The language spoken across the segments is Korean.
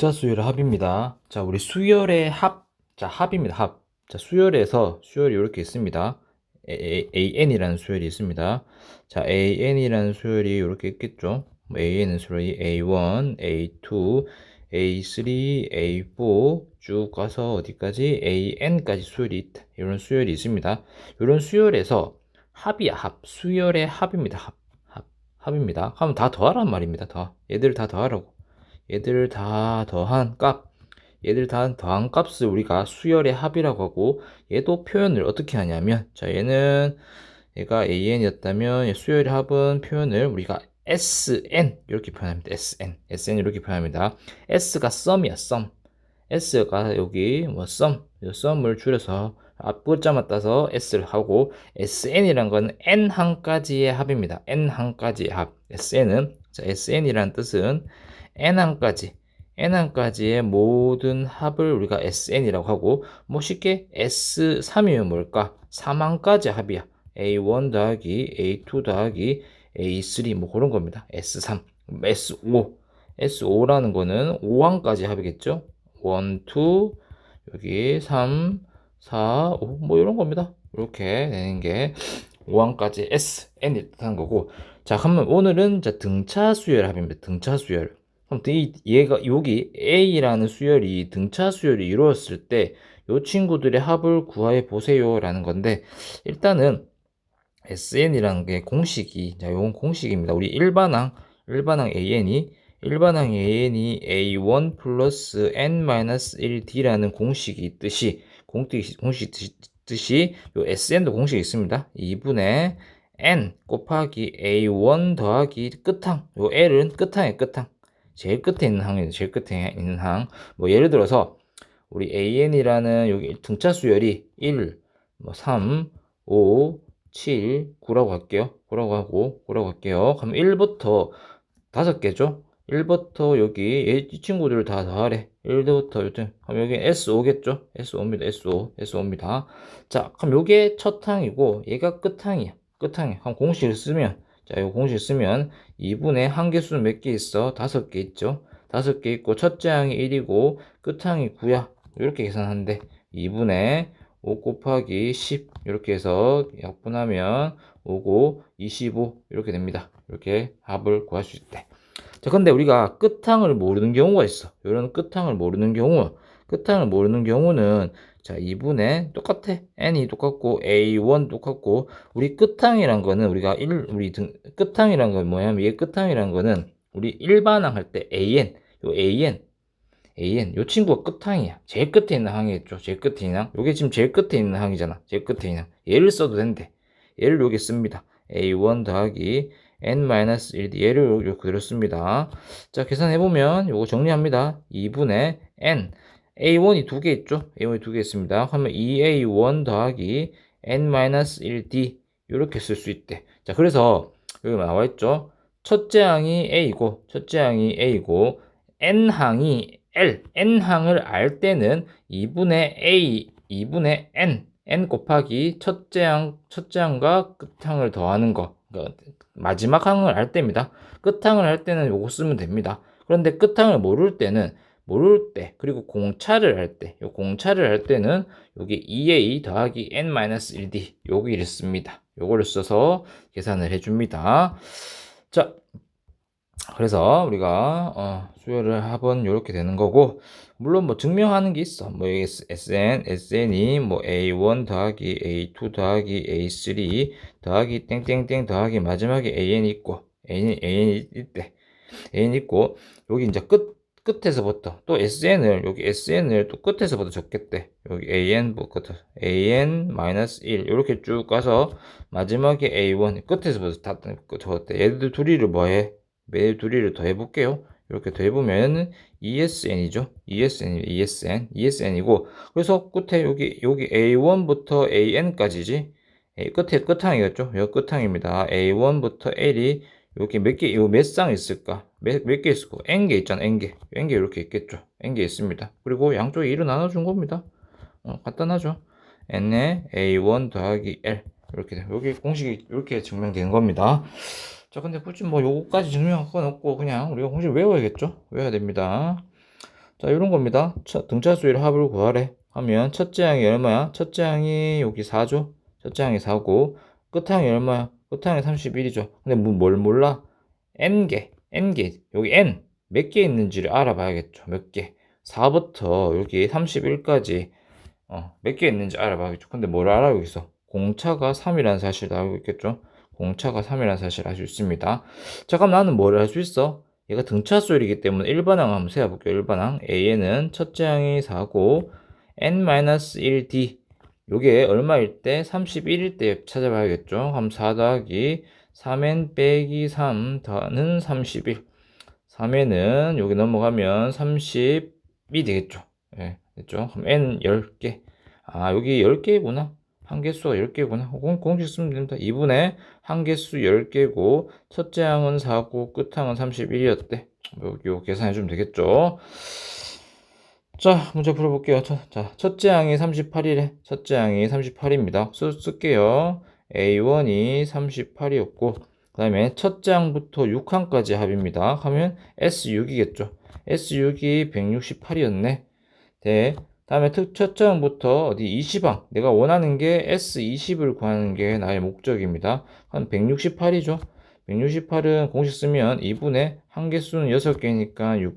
자, 수열의 합입니다. 자, 우리 수열의 합. 자, 합입니다. 합. 자, 수열에서 수열이 이렇게 있습니다. A, A, an이라는 수열이 있습니다. 자, an이라는 수열이 이렇게 있겠죠. 뭐 an은 수열이 a1, a2, a3, a4 쭉 가서 어디까지 an까지 수열이 있다. 이런 수열이 있습니다. 이런 수열에서 합이야, 합. 수열의 합입니다. 합. 합. 합입니다. 하면 다 더하란 말입니다. 더. 얘들 다 더하라고. 얘들 다 더한 값, 얘들 다 더한 값을 우리가 수열의 합이라고 하고 얘도 표현을 어떻게 하냐면 자 얘는 얘가 an이었다면 수열의 합은 표현을 우리가 sn 이렇게 표현합니다. sn sn 이렇게 표현합니다. s가 썸이야 썸 s가 여기 뭐 썸, 썸을 줄여서 앞 글자만 따서 s를 하고 sn이란 건 n 항까지의 합입니다. n 항까지의 합. sn은 자 sn이란 뜻은 n항까지 n항까지의 모든 합을 우리가 sn이라고 하고 뭐 쉽게 s3이면 뭘까? 3항까지 합이야. a1 더하기 a2 더하기 a3 뭐 그런 겁니다. s3, s5 s5라는 거는 5항까지 합이겠죠? 1, 2 여기 3, 4, 5 뭐 이런 겁니다. 이렇게 되는 게 5항까지 s, n이 뜻하는 거고 자 그러면 오늘은 자 등차 수열 합입니다. 등차 수열 아무튼 이 얘가 여기 A라는 수열이 등차 수열이 이루어졌을 때 이 친구들의 합을 구하해 보세요라는 건데 일단은 SN이라는 게 공식이 자 요건 공식입니다. 우리 일반항 일반항 AN이 일반항 AN이 A1 플러스 N-1D라는 공식이 있듯이 공식 공식 있듯이 요 SN도 공식이 있습니다. 2분의 N 곱하기 A1 더하기 끝항 요 L은 끝항의 끝항 제일 끝에 있는 항이에요. 제일 끝에 있는 항. 뭐 예를 들어서 우리 AN이라는 여기 등차 수열이 1, 뭐 3, 5, 7, 9라고 할게요. 9라고 하고 9라고 할게요. 그럼 1부터 5개죠. 1부터 여기 이 친구들을 다 더하래. 1부터 여튼 그럼 여기 S5겠죠? S5입니다. S5. S5입니다. 자, 그럼 요게 첫 항이고 얘가 끝항이야. 끝항이야. 그럼 공식을 쓰면 자, 이 공식 쓰면 2분의 한 개수는 몇 개 있어? 다섯 개 있죠? 다섯 개 있고 첫째 항이 1이고 끝항이 9야. 이렇게 계산하는데 2분의 5 곱하기 10 이렇게 해서 약분하면 5고 25 이렇게 됩니다. 이렇게 합을 구할 수 있대. 자, 근데 우리가 끝항을 모르는 경우가 있어. 이런 끝항을 모르는 경우, 끝항을 모르는 경우는 자, 2분의 똑같아. n이 똑같고 a1 똑같고 우리 끝항이란 거는 우리가 1 우리 등 끝항이란 건 뭐냐면 얘 끝항이란 거는 우리 일반항 할 때 an 요 an an 요 친구가 끝항이야. 제일 끝에 있는 항이겠죠. 제일 끝에 있는 항. 요게 지금 제일 끝에 있는 항이잖아. 제일 끝에 있는 항. 얘를 써도 된대. 얘를 여기 씁니다. a1 더하기 n-1 얘를 여기 그대로 씁니다. 자, 계산해 보면 요거 정리합니다. 2분의 n a1이 두 개 있죠? a1이 두 개 있습니다. 그러면 2a1 더하기 n-1d 이렇게 쓸 수 있대. 자, 그래서 여기 나와 있죠? 첫째 항이 a고 첫째 항이 a고 n항이 l, n항을 알 때는 2분의 a, 2분의 n, n 곱하기 첫째 항, 첫째 항과 끝항을 더하는 거. 그러니까 마지막 항을 알 때입니다. 끝항을 할 때는 요거 쓰면 됩니다. 그런데 끝항을 모를 때는 모를 때 그리고 공차를 할 때, 요 공차를 할 때는 여기 2a 더하기 n-1d 여기를 씁니다. 요거를 써서 계산을 해줍니다. 자, 그래서 우리가 어, 수열을 합은 이렇게 되는 거고 물론 뭐 증명하는 게 있어. 뭐 여기 SN, SN이 뭐 A1 더하기 A2 더하기 A3 더하기 땡땡땡 더하기 마지막에 AN 있고 AN, AN 있대. AN 있고 여기 이제 끝 끝에서부터 또 SN을 여기 SN을 또 끝에서부터 적겠대. 여기 AN부터 AN-1 이렇게 쭉 가서 마지막에 A1 끝에서부터 다 적었대. 얘들 둘이를 뭐해? 매일 둘이를 더해 볼게요. 이렇게 더해보면 ESN이죠. ESN, ESN, ESN이고 그래서 끝에 여기 여기 A1부터 AN까지지. 끝에 끝항이었죠. 여기 끝항입니다. A1부터 L이 여기 몇 개, 이거 몇 쌍 있을까? 몇, 몇 개 있을까? N개 있잖아, N개. N개 이렇게 있겠죠. N개 있습니다. 그리고 양쪽에 1을 나눠준 겁니다. 어, 간단하죠? N에 A1 더하기 L. 이렇게 돼. 여기 공식이 이렇게 증명되는 겁니다. 자, 근데 굳이 뭐 요거까지 증명할 건 없고, 그냥 우리가 공식 외워야겠죠? 외워야 됩니다. 자, 이런 겁니다. 첫, 등차 수위를 합을 구하래. 하면 첫째 항이 얼마야? 첫째 항이 여기 4죠? 첫째 항이 4고, 끝항이 얼마야? 끝항이 31이죠. 근데 뭐, 뭘 몰라? n개, n개, 여기 n 몇 개 있는지를 알아봐야겠죠. 몇 개. 4부터 여기 31까지 어, 몇 개 있는지 알아봐야겠죠. 근데 뭘 알아 여기서? 공차가 3이라는 사실을 알고 있겠죠. 공차가 3이라는 사실을 알 수 있습니다. 자, 그럼 나는 뭘할수 있어? 얘가 등차 수열이기 때문에 일반항 한번 세워볼게요. 일반항. A에는 첫째 항이 4고 n-1d 요게 얼마일 때? 31일 때 찾아봐야겠죠. 그럼 4 더하기 3n 빼기 3 더는 31 3에는 여기 넘어가면 30이 되겠죠. 예, 됐죠? 그럼 n 10개. 아, 여기 10개구나. 한 개수가 10개구나. 공, 공식 쓰면 됩니다. 2분의 한 개수 10개고, 첫째 항은 4고, 끝항은 31이었대. 여기 요 계산해 주면 되겠죠. 자, 문제 풀어볼게요. 첫, 자, 첫째 항이 38이래. 첫째 항이 38입니다. 쓸, 쓸게요. A1이 38이었고, 그 다음에 첫째 항부터 6항까지 합입니다. 하면 S6이겠죠. S6이 168이었네. 네. 다음에 특, 첫째 항부터 어디 20항. 내가 원하는 게 S20을 구하는 게 나의 목적입니다. 한 168이죠. 168은 공식 쓰면 2분의 한 개수는 6개니까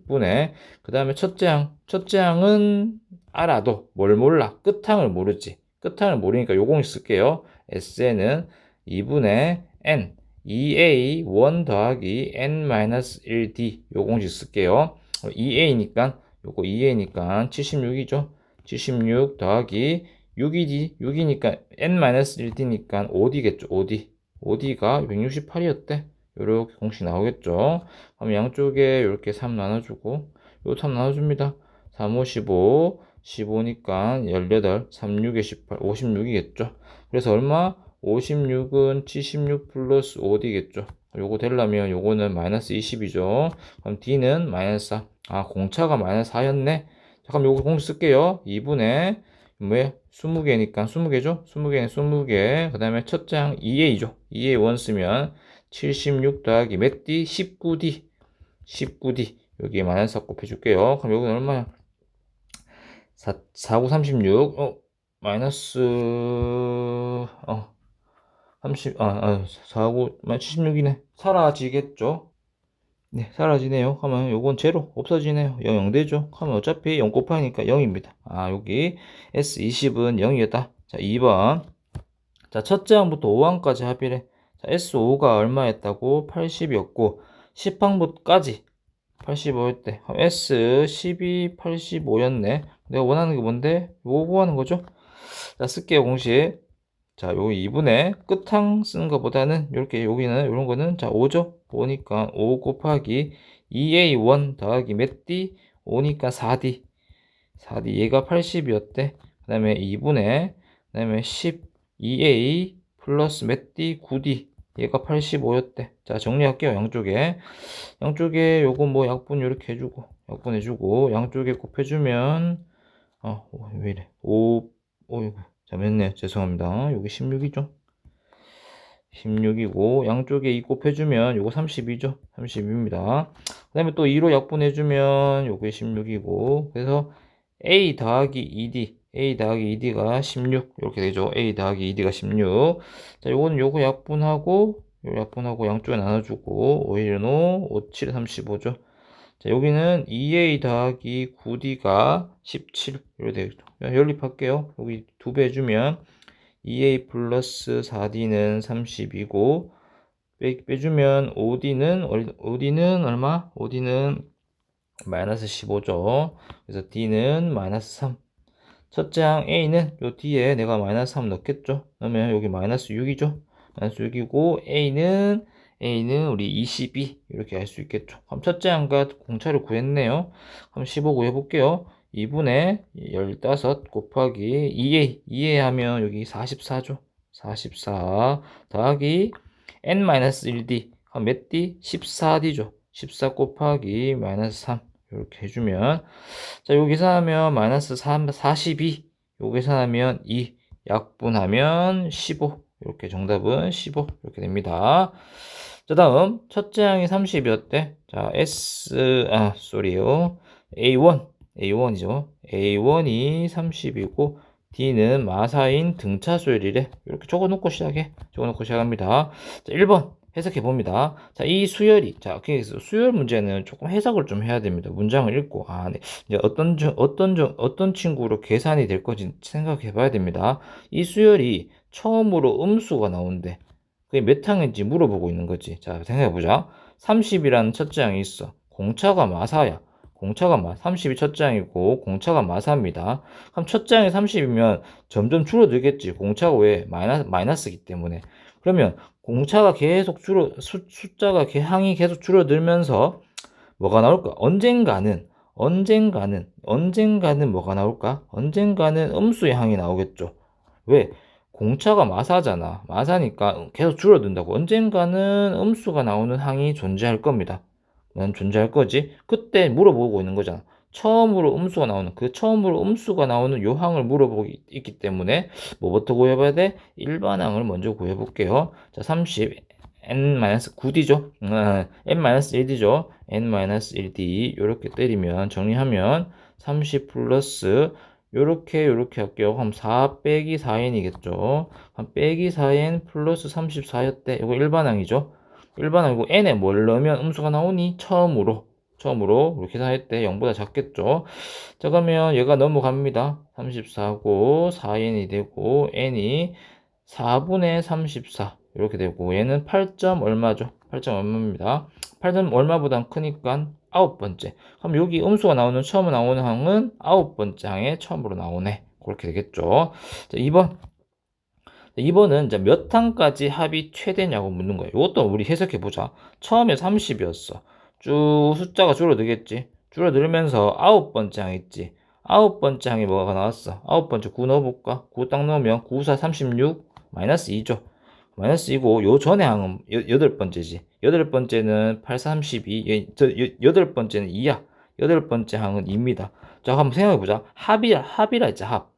6분의 그 다음에 첫째 항. 첫째 항은 알아도 뭘 몰라. 끝항을 모르지. 끝항을 모르니까 요 공식 쓸게요. S는 2분의 N 2A 1 더하기 N-1D 요 공식 쓸게요. 2A니까 요거 2A니까 76이죠. 76 더하기 6이지 6이니까 N-1D니까 5D겠죠. 5D 5D가 168이었대. 요렇게 공식 나오겠죠. 그럼 양쪽에 이렇게 3 나눠주고 요 3 나눠줍니다. 3, 5, 15 15니까 18 3, 6에 18 56이겠죠. 그래서 얼마? 56은 76 플러스 5D겠죠. 요거 되려면 요거는 마이너스 20이죠. 그럼 D는 마이너스 4. 아, 공차가 마이너스 4였네. 잠깐 요거 공식 쓸게요. 2분의 뭐야? 20개니까 20개죠? 20개는 20개. 그 다음에 첫 장 2A죠. 2A 1 쓰면 76 더하기 몇 D? 19D. 19D. 여기 마이너스 4 곱해줄게요. 그럼 여기는 얼마야? 4, 4, 9, 36. 어, 마이너스, 어, 30, 아, 아 4, 9, 76이네. 사라지겠죠? 네, 사라지네요. 하면 요건 제로 없어지네요. 0, 0 되죠? 하면 어차피 0 곱하니까 0입니다. 아, 여기 S20은 0이었다. 자, 2번. 자, 첫째 항부터 5항까지 합의래. 자, S5가 얼마였다고? 80이었고, 10항부터까지 85였대. S12, 85였네. 내가 원하는 게 뭔데? 요거 구하는 거죠? 자, 쓸게요, 공식. 자, 요 2분의 끝항 쓰는 것보다는 이렇게 여기는 이런 거는 자, 5죠? 5니까 5 곱하기 2A1 더하기 몇 D? 5니까 4D. 4D 얘가 80이었대. 그 다음에 2분의 그 다음에 12A 플러스 몇 D? 9D. 얘가 85였대. 자, 정리할게요. 양쪽에. 양쪽에 요거 뭐 약분 이렇게 해 주고, 약분 해 주고, 양쪽에 곱해 주면, 어, 왜 이래. 5, 오 이 몇네 죄송합니다. 여기 16이죠. 16이고, 양쪽에 2 곱해주면 요거 32죠. 32입니다. 그 다음에 또 2로 약분해주면 요게 16이고, 그래서 A 더하기 2D, A 더하기 2D가 16 이렇게 되죠. A 더하기 2D가 16. 자, 요거는 요거 약분하고 요 약분하고 양쪽에 나눠주고 5 1 5, 5 7 35죠. 자, 여기는 2A 더하기 9D가 17 이렇게 되겠죠. 연립할게요. 여기 두배 주면 2A 플러스 4D는 30이고 빼, 빼주면 5D는 5D는 얼마? 5D는 마이너스 15죠. 그래서 D는 마이너스 3. 첫째 항 A는 요 뒤에 내가 마이너스 3 넣겠죠. 그러면 여기 마이너스 6이죠. 마이너스 6이고 A는 A는 우리 22 이렇게 할수 있겠죠. 그럼 첫째 항과 공차를 구했네요. 그럼 15 구해볼게요. 2분의 15 곱하기 2A 2A 하면 여기 44죠. 44 더하기 n-1D 그럼 몇 D? 14D죠. 14 곱하기 마이너스 3 이렇게 해주면 자, 요 계산하면 마이너스 3, 42. 요 계산하면 2. 약분하면 15. 이렇게 정답은 15. 이렇게 됩니다. 자, 다음. 첫째 항이 30이었대. 자, S, 아, 쏘리요. A1. A1이죠. A1이 30이고 D는 마사인 등차 수열이래. 이렇게 적어놓고 시작해. 적어놓고 시작합니다. 자, 1번 해석해 봅니다. 자, 이 수열이 자, 그래서 수열 문제는 조금 해석을 좀 해야 됩니다. 문장을 읽고 아, 네. 이제 어떤 저, 어떤 저, 어떤 친구로 계산이 될 건지 생각해 봐야 됩니다. 이 수열이 처음으로 음수가 나오는데 그게 몇 항인지 물어보고 있는 거지. 자, 생각해 보자. 30이라는 첫째 항이 있어. 공차가 마사야. 공차가 마, 30이 첫째 항이고 공차가 마사입니다. 그럼 첫째 항이 30이면 점점 줄어들겠지. 공차가 왜? 마이너스, 마이너스기 때문에. 그러면 공차가 계속 줄어, 수, 숫자가 개- 항이 계속 줄어들면서 뭐가 나올까? 언젠가는, 언젠가는, 언젠가는 뭐가 나올까? 언젠가는 음수의 항이 나오겠죠. 왜? 공차가 마사잖아. 마사니까 계속 줄어든다고. 언젠가는 음수가 나오는 항이 존재할 겁니다. 난 존재할 거지. 그때 물어보고 있는 거잖아. 처음으로 음수가 나오는 그 처음으로 음수가 나오는 요 항을 물어보고 있- 있기 때문에 뭐부터 구해봐야 돼? 일반항을 먼저 구해볼게요. 자, 30 n-9d죠. 어, n-1d죠. n-1d 이렇게 때리면 정리하면 30 플러스 요렇게 요렇게 할게요. 그럼 4 빼기 4n이겠죠. 그럼 빼기 4n 플러스 34였대. 이거 일반항이죠. 일반항이고 n에 뭘 넣으면 음수가 나오니? 처음으로. 처음으로 이렇게 계산했대. 0보다 작겠죠. 자 그러면 얘가 넘어갑니다. 34고 4n이 되고 n이 4분의 34 이렇게 되고 얘는 8점 얼마죠? 8점 얼마입니다. 8점 얼마보단 크니까 아홉 번째. 그럼 여기 음수가 나오는 처음 나오는 항은 아홉 번째 항에 처음으로 나오네. 그렇게 되겠죠. 자, 2번. 2번은 이제 몇 항까지 합이 최대냐고 묻는 거예요. 이것도 우리 해석해 보자. 처음에 30이었어. 쭉 숫자가 줄어들겠지. 줄어들면서 아홉 번째 항 있지. 아홉 번째 항에 뭐가 나왔어? 아홉 번째 9 넣어볼까? 9 딱 넣으면 9, 4, 36, 마이너스 2죠. 마이너스 2고, 요 전에 항은 여, 여덟 번째지. 여덟 번째는 8, 32, 예, 여덟 번째는 2야. 여덟 번째 항은 2입니다. 자, 한번 생각해 보자. 합이라, 합이라 했지, 합.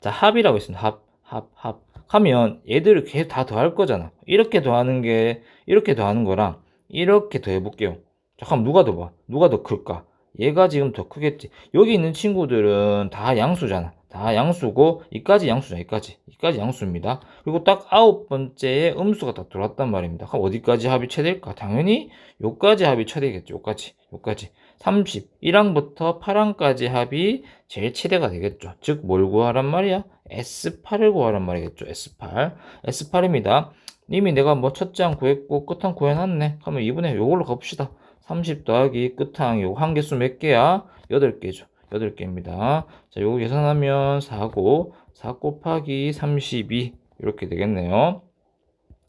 자, 합이라고 했습니다. 합, 합, 합. 하면 얘들을 계속 다 더할 거잖아. 이렇게 더하는 게, 이렇게 더하는 거랑 이렇게 더해볼게요. 자, 그럼 누가 더 봐? 누가 더 클까? 얘가 지금 더 크겠지. 여기 있는 친구들은 다 양수잖아. 다 양수고, 이까지 양수잖아, 이까지. 이까지 양수입니다. 그리고 딱 아홉 번째에 음수가 딱 들어왔단 말입니다. 그럼 어디까지 합이 최대일까? 당연히 요까지 합이 최대겠죠. 요까지. 요까지. 30. 1항부터 8항까지 합이 제일 최대가 되겠죠. 즉, 뭘 구하란 말이야? S8을 구하란 말이겠죠. S8. S8입니다. 이미 내가 뭐항 구했고, 끝항 구해놨네. 그러면 이번에 요걸로 가봅시다. 30 더하기 끝항 요거 한 개수 몇 개야? 8개죠. 8개입니다. 자, 요거 계산하면 4고 4 곱하기 32 이렇게 되겠네요.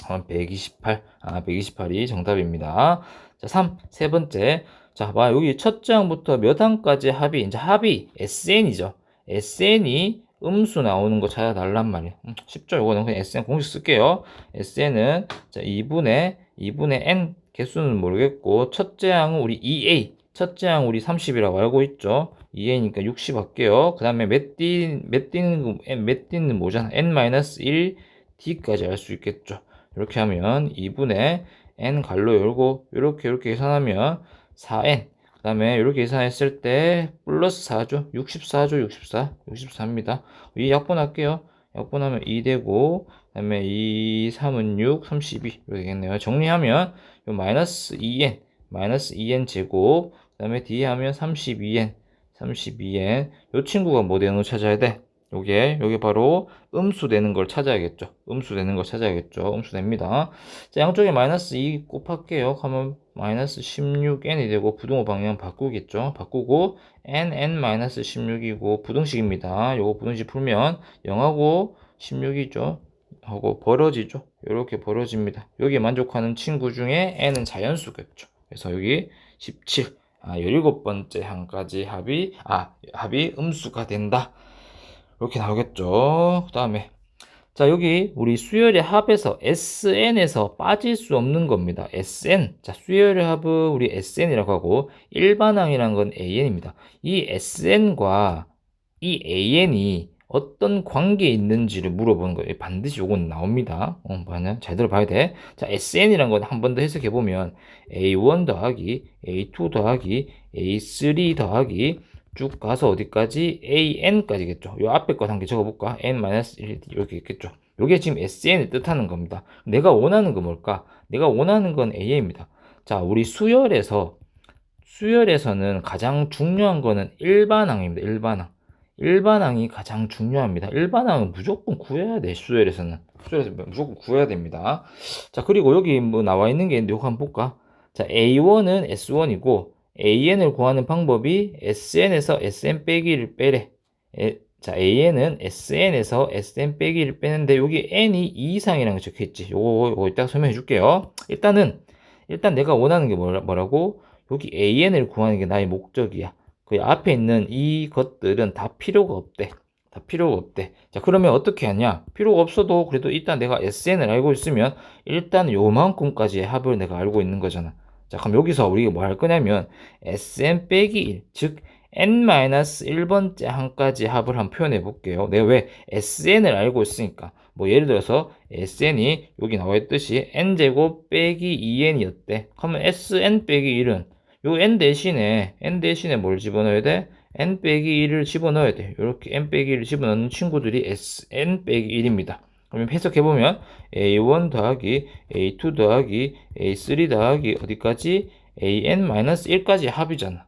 아, 128. 아, 128이 정답입니다. 자, 3. 세 번째. 자, 봐. 여기 첫째 항부터 몇 항까지 합이 이제 합이 SN이죠. SN이 음수 나오는 거 찾아달란 말이에요. 음, 쉽죠? 이거는 그냥 SN 공식 쓸게요. SN은 자, 2분의 2분의 N 개수는 모르겠고 첫째 항은 우리 2A 첫째 항 우리 30이라고 알고 있죠. 2A니까 60 할게요. 그 다음에 몇 D, 몇 D는, 몇 D는 뭐잖아. N-1 D까지 알 수 있겠죠. 이렇게 하면 2분의 N 갈로 열고, 이렇게, 이렇게 계산하면 4N. 그 다음에 이렇게 계산했을 때 플러스 4죠. 64죠. 64. 64입니다. 이 약분할게요. 약분하면 2 되고, 그 다음에 2, 3은 6, 32. 이렇게 되겠네요. 정리하면 요 마이너스 2N, 마이너스 2N 제곱, 그 다음에 뒤에 하면 32N, 32N. 요 친구가 뭐 되는 걸 찾아야 돼? 요게, 요게 바로 음수 되는 걸 찾아야겠죠. 음수 되는 걸 찾아야겠죠. 음수 됩니다. 자, 양쪽에 마이너스 2 곱할게요. 하면 마이너스 16n이 되고 부등호 방향 바꾸겠죠. 바꾸고 n, n 마이너스 16이고 부등식입니다. 요거 부등식 풀면 0하고 16이죠. 하고 벌어지죠. 이렇게 벌어집니다. 여기에 만족하는 친구 중에 n은 자연수겠죠. 그래서 여기 17, 아, 17번째 항까지 합이, 아, 합이 음수가 된다. 이렇게 나오겠죠. 그 다음에, 자, 여기 우리 수열의 합에서 SN에서 빠질 수 없는 겁니다. SN. 자, 수열의 합은 우리 SN이라고 하고, 일반항이라는 건 AN입니다. 이 SN과 이 AN이 어떤 관계에 있는지를 물어보는 거예요. 반드시 요건 나옵니다. 어, 뭐냐? 잘 들어봐야 돼. 자, SN이란 건 한 번 더 해석해 보면 A1 더하기 A2 더하기 A3 더하기 쭉 가서 어디까지? AN까지겠죠. 요 앞에 거 한 개 적어볼까? N-1 이렇게 있겠죠. 요게 지금 SN을 뜻하는 겁니다. 내가 원하는 건 뭘까? 내가 원하는 건 AN입니다. 자, 우리 수열에서 수열에서는 가장 중요한 거는 일반항입니다. 일반항. 일반항이 가장 중요합니다. 일반항은 무조건 구해야 돼. 수열에서는. 수열에서 무조건 구해야 됩니다. 자, 그리고 여기 뭐 나와 있는 게 있는데 이거 한번 볼까? 자, A1은 S1이고 AN을 구하는 방법이 SN에서 SN 빼기를 빼래. 에, 자, AN은 SN에서 SN 빼기를 빼는데 여기 N이 2 이상이라는 거 적혀 있지. 요거 요거 이따가 설명해 줄게요. 일단은 일단 내가 원하는 게 뭐라, 뭐라고? 여기 AN을 구하는 게 나의 목적이야. 그 앞에 있는 이 것들은 다 필요가 없대. 다 필요가 없대. 자, 그러면 어떻게 하냐? 필요가 없어도 그래도 일단 내가 SN을 알고 있으면 일단 요만큼까지의 합을 내가 알고 있는 거잖아. 자, 그럼 여기서 우리가 뭐 할 거냐면 SN 빼기 1, 즉 n-1번째 항까지 합을 한번 표현해 볼게요. 내가 왜 SN을 알고 있으니까. 뭐 예를 들어서 SN이 여기 나와 있듯이 n제곱 빼기 2n이었대. 그러면 SN 빼기 1은 요 n 대신에 n 대신에 뭘 집어넣어야 돼? n 빼기 1을 집어넣어야 돼. 이렇게 n 빼기 1을 집어넣는 친구들이 SN 빼기 1입니다. 그러면 해석해보면 A1 더하기 A2 더하기 A3 더하기 어디까지 AN-1까지 합이잖아.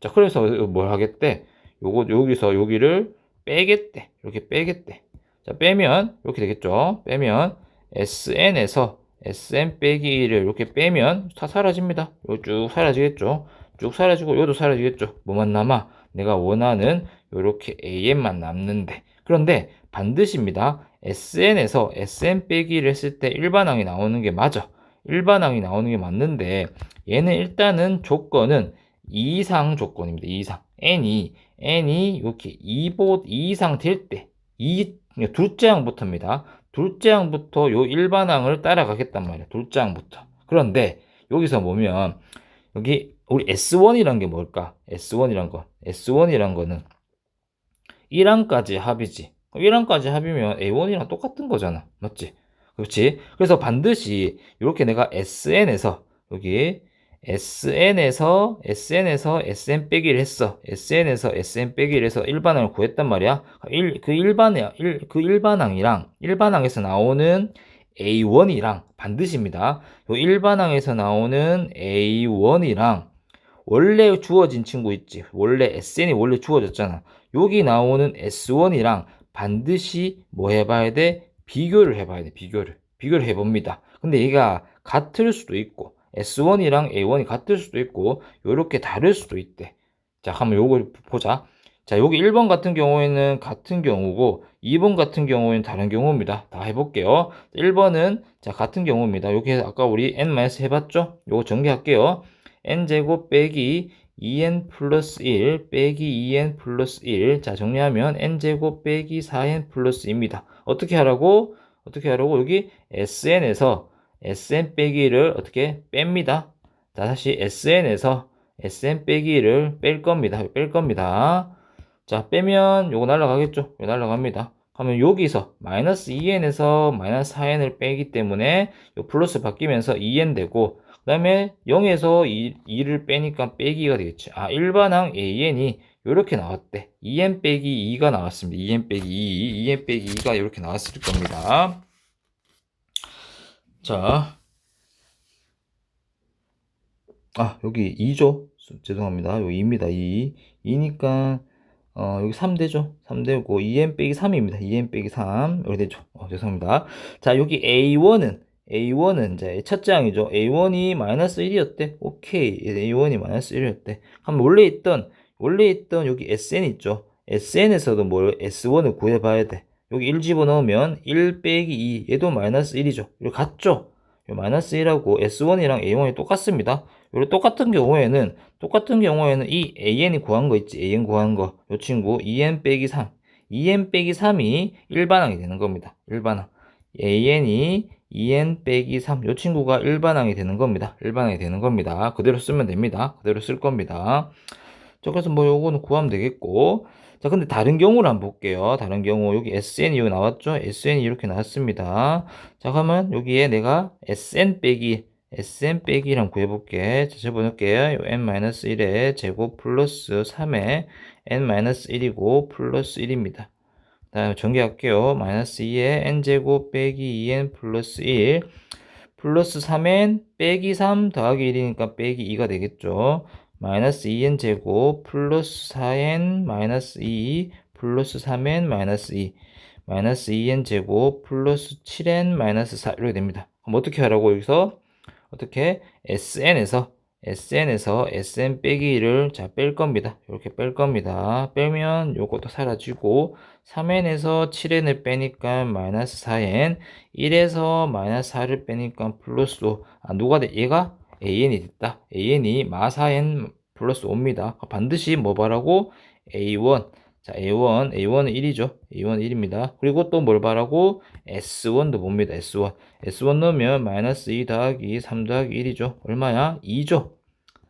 자, 그래서 뭘 하겠대? 요거, 여기서 여기를 빼겠대. 이렇게 빼겠대. 자, 빼면, 이렇게 되겠죠? 빼면, SN에서 SN 빼기 1을 이렇게 빼면 다 사라집니다. 요 쭉 사라지겠죠? 쭉 사라지고, 요도 사라지겠죠? 뭐만 남아? 내가 원하는 요렇게 AN만 남는데. 그런데 반드시입니다. SN에서 SN 빼기를 했을 때 일반항이 나오는 게 맞아. 일반항이 나오는 게 맞는데, 얘는 일단은 조건은 2 이상 조건입니다. 2 이상. n이 n이 이렇게 2보 2 이상 될 때, 이 둘째 항부터입니다. 둘째 항부터 요 일반 항을 따라가겠단 말이야. 둘째 항부터. 그런데 여기서 보면 여기 우리 S1이란 게 뭘까? S1이란 거. S1이란 거는 1항까지 합이지. 1항까지 합이면 A1이랑 똑같은 거잖아. 맞지? 그렇지? 그래서 반드시 이렇게 내가 SN에서 여기 SN에서 SN에서 SN 빼기를 했어. SN에서 SN 빼기를 해서 일반항을 구했단 말이야. 일, 그 일반항 일, 그 일반항이랑 일반항에서 나오는 A1이랑 반드시입니다. 요 일반항에서 나오는 A1이랑 원래 주어진 친구 있지. 원래 SN이 원래 주어졌잖아. 여기 나오는 S1이랑 반드시 뭐 해봐야 돼? 비교를 해봐야 돼. 비교를. 비교를 해봅니다. 근데 얘가 같을 수도 있고 S1이랑 A1이 같을 수도 있고 이렇게 다를 수도 있대. 자, 한번 요걸 보자. 자, 여기 1번 같은 경우에는 같은 경우고 2번 같은 경우에는 다른 경우입니다. 다 해볼게요. 1번은 자 같은 경우입니다. 여기 아까 우리 n 해봤죠? 요거 전개할게요. n제곱 빼기 2n 플러스 1 빼기 2n 플러스 1. 자, 정리하면 n제곱 빼기 4n 플러스 2입니다. 어떻게 하라고? 어떻게 하라고? 여기 sn에서 sn 빼기 를 어떻게 뺍니다. 자, 다시 sn에서 sn 빼기 를 뺄 겁니다. 뺄 겁니다. 자, 빼면 요거 날라가겠죠? 요거 날라갑니다. 하면 여기서 마이너스 2n에서 마이너스 4n을 빼기 때문에 요 플러스 바뀌면서 2n 되고 그 다음에 0에서 2, 2를 빼니까 빼기가 되겠죠. 아, 일반항 an이 이렇게 나왔대. 2n 빼기 2가 나왔습니다. 2n 빼기 2, 2n 빼기 2가 이렇게 나왔을 겁니다. 자, 아, 여기 2죠? 죄송합니다. 여기 2입니다. 2. 2니까, 어, 여기 3되죠? 3되고, 2n 빼기 3입니다. 2n 빼기 3. 여기 되죠? 어, 죄송합니다. 자, 여기 A1은, A1은 이제 첫째 항이죠. A1이 마이너스 1이었대. 오케이. A1이 마이너스 1이었대. 그럼 원래 있던, 원래 있던 여기 SN 있죠? SN에서도 뭘 S1을 구해봐야 돼. 여기 1 집어넣으면 1 빼기 2 얘도 마이너스 1이죠. 이거 같죠? 마이너스 1하고 S1이랑 A1이 똑같습니다. 요리 똑같은 경우에는 똑같은 경우에는 이 AN이 구한 거 있지 AN 구한 거 요 친구 2N 빼기 3 2N 빼기 3이 일반항이 되는 겁니다. 일반항 AN이 2N 빼기 3 요 친구가 일반항이 되는 겁니다. 일반항이 되는 겁니다. 그대로 쓰면 됩니다. 그대로 쓸 겁니다. 자 그래서 뭐 요거는 구하면 되겠고 자, 근데 다른 경우를 한번 볼게요. 다른 경우, 여기 SN이 여기 나왔죠? SN이 이렇게 나왔습니다. 자, 그러면 여기에 내가 SN 빼기, Sn 빼기 1한 구해볼게. 자, 적어놓을게요. 요 n-1의 제곱 플러스 3의 n-1이고 플러스 1입니다. 다음에 전개할게요. 마이너스 2의 n제곱 빼기 2n 플러스 1 플러스 3n 빼기 3 더하기 1이니까 빼기 2가 되겠죠. 마이너스 2n 제곱 플러스 4n 마이너스 2 플러스 3n 마이너스 2 마이너스 2n 제곱 플러스 7n 마이너스 4 이렇게 됩니다. 그럼 어떻게 하라고 여기서 어떻게 sn에서 sn에서 sn 빼기 1을 자 뺄 겁니다. 이렇게 뺄 겁니다. 빼면 요것도 사라지고 3n에서 7n을 빼니까 마이너스 4n 1에서 마이너스 4를 빼니까 플러스 5 아, 누가 돼? 얘가 an이 됐다. an이 마사n 플러스 5입니다. 반드시 뭐 바라고 a1 자, A1, A1은 1이죠. A1 1입니다. 그리고 또 뭘 바라고? S1도 봅니다. S1. S1 넣으면 마이너스 2 더하기 3 더하기 1이죠. 얼마야? 2죠.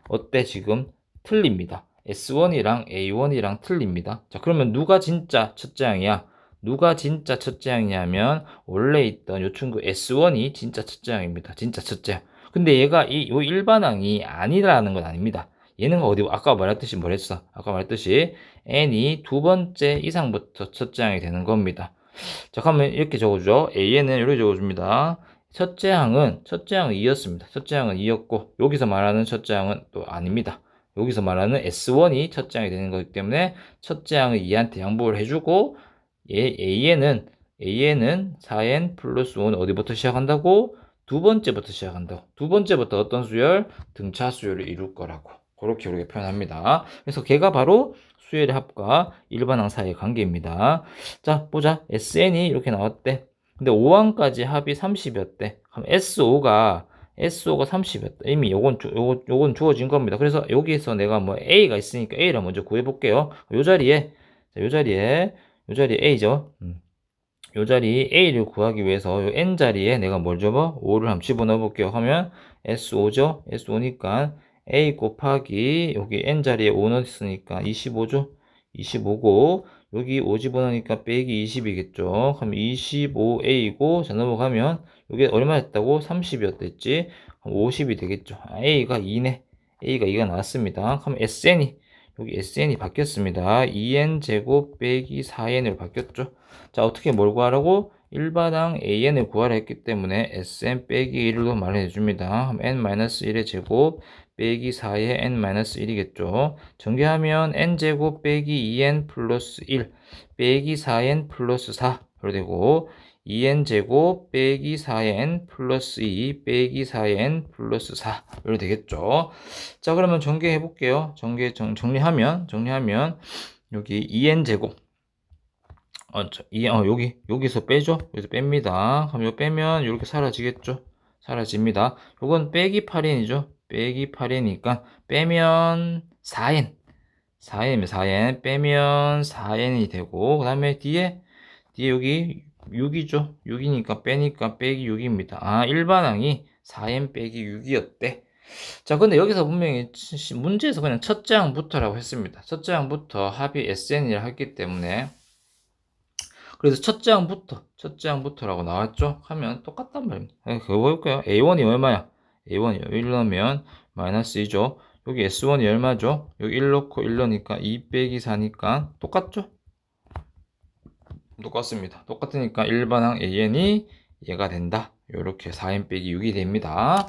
어때 지금? 틀립니다. S1이랑 A1이랑 틀립니다. 자, 그러면 누가 진짜 첫째 항이야? 누가 진짜 첫째 항이냐면 원래 있던 요 친구 S1이 진짜 첫째 항입니다. 진짜 첫째 항. 근데 얘가 이요 일반항이 아니라는 건 아닙니다. 얘는 어디 아까 말했듯이 뭐랬어? 아까 말했듯이 n이 두 번째 이상부터 첫째 항이 되는 겁니다. 자, 그러면 이렇게 적어주죠. a는 이렇게 적어줍니다. 첫째 항은 첫째 항은 2였습니다. 첫째 항은 2였고 여기서 말하는 첫째 항은 또 아닙니다. 여기서 말하는 S1이 첫째 항이 되는 거기 때문에 첫째 항은 2한테 양보를 해주고 얘 AN은 AN은 4n 플러스 5는 어디부터 시작한다고? 두 번째부터 시작한다고. 두 번째부터 어떤 수열? 등차 수열을 이룰 거라고. 그렇게 우리가 표현합니다. 그래서 걔가 바로 수열의 합과 일반항 사이의 관계입니다. 자, 보자. SN이 이렇게 나왔대. 근데 5항까지 합이 30이었대. 그럼 SO가 SO가 30이었다. 이미 요건 주, 요건, 요건 주어진 겁니다. 그래서 여기에서 내가 뭐 A가 있으니까 A를 먼저 구해 볼게요. 요 자리에 자, 요 자리에 요 자리에 A죠. 음. 요 자리 A를 구하기 위해서 요 N 자리에 내가 뭘 줘봐? 5를 한번 집어넣어 볼게요. 하면 S5죠. S5니까 a 곱하기 여기 n 자리에 5 넣었으니까 25죠? 25고 여기 5 집어넣으니까 빼기 20이겠죠? 그럼 25a고 자 넘어가면 여기 얼마 였다고? 30이었댔지? 그럼 50이 되겠죠? 아, a가 2네. a가 2가 나왔습니다. 그럼 sn이 여기 sn이 바뀌었습니다. 2n 제곱 빼기 4n으로 바뀌었죠? 자 어떻게 뭘 구하라고? 일반항 an을 구하라 했기 때문에 sn 빼기 1로 말해 줍니다. n-1의 제곱 빼기 4의 n-1이겠죠. 전개하면 n제곱 빼기 2n 플러스 1 빼기 4n 플러스 4 이렇게 되고 2n제곱 빼기 4n 플러스 2 빼기 4n 플러스 4 이렇게 되겠죠. 자 그러면 전개해 볼게요. 전개 정, 정리하면 정리하면 여기 2n제곱 어, 저, 이, 어, 여기, 여기서 빼죠? 여기서 뺍니다. 그럼 이거 빼면 이렇게 사라지겠죠? 사라집니다. 요건 빼기 8n이죠? 빼기 8n이니까 빼면 4n 4n이면 4n 빼면 4n이 되고 그 다음에 뒤에 뒤에 여기 6이죠. 6이니까 빼니까 빼기 6입니다. 아 일반항이 4n 빼기 6이었대. 자 근데 여기서 분명히 문제에서 그냥 첫째 항부터라고 했습니다. 첫째 항부터 합이 sn이라 했기 때문에. 그래서 첫째 항부터 첫째 항부터라고 나왔죠? 하면 똑같단 말입니다. 그거 볼까요. A1이 얼마야? A1이 1 넣으면 마이너스 2죠. 여기 s1이 얼마죠? 여기 1 넣고 1 넣으니까 2 빼기 4니까 똑같죠? 똑같습니다. 똑같으니까 일반항 an이 얘가 된다. 이렇게 4n 빼기 6이 됩니다.